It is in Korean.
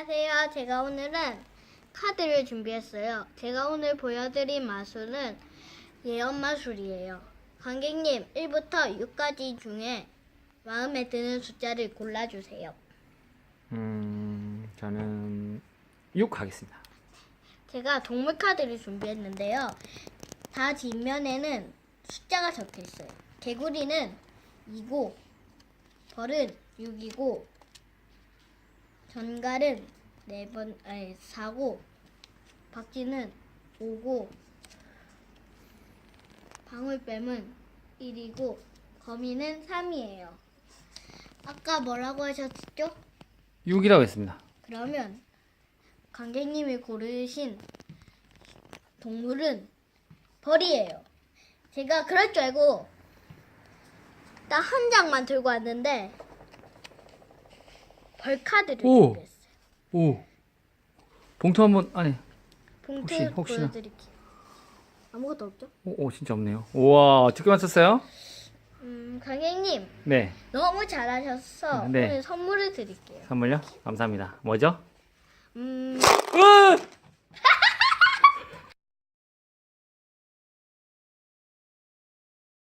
안녕하세요. 제가 오늘은 카드를 준비했어요. 제가 오늘 보여드릴 마술은 예언 마술이에요. 관객님 1부터 6까지 중에 마음에 드는 숫자를 골라주세요. 음, 저는 6 하겠습니다. 제가 동물 카드를 준비했는데요. 다 뒷면에는 숫자가 적혀 있어요. 개구리는 2고, 벌은 6이고, 전갈은 4번, 아니, 4고, 박쥐는 5고, 방울뱀은 1이고, 거미는 3이에요. 아까 뭐라고 하셨죠? 6이라고 했습니다. 그러면 관객님이 고르신 동물은 벌이에요. 제가 그럴 줄 알고 딱 한 장만 들고 왔는데 벌 카드를 오! 준비했어요. 오. 봉투 한번 안에. 봉투 혹시- 혹시나. 보여드릴게요. 아무것도 없죠? 오, 오, 진짜 없네요. 우와, 어떻게 맞췄어요? 음, 관객님 네. 너무 잘하셔서 네. 오늘 선물을 드릴게요. 선물요? 감사합니다. 뭐죠? 음,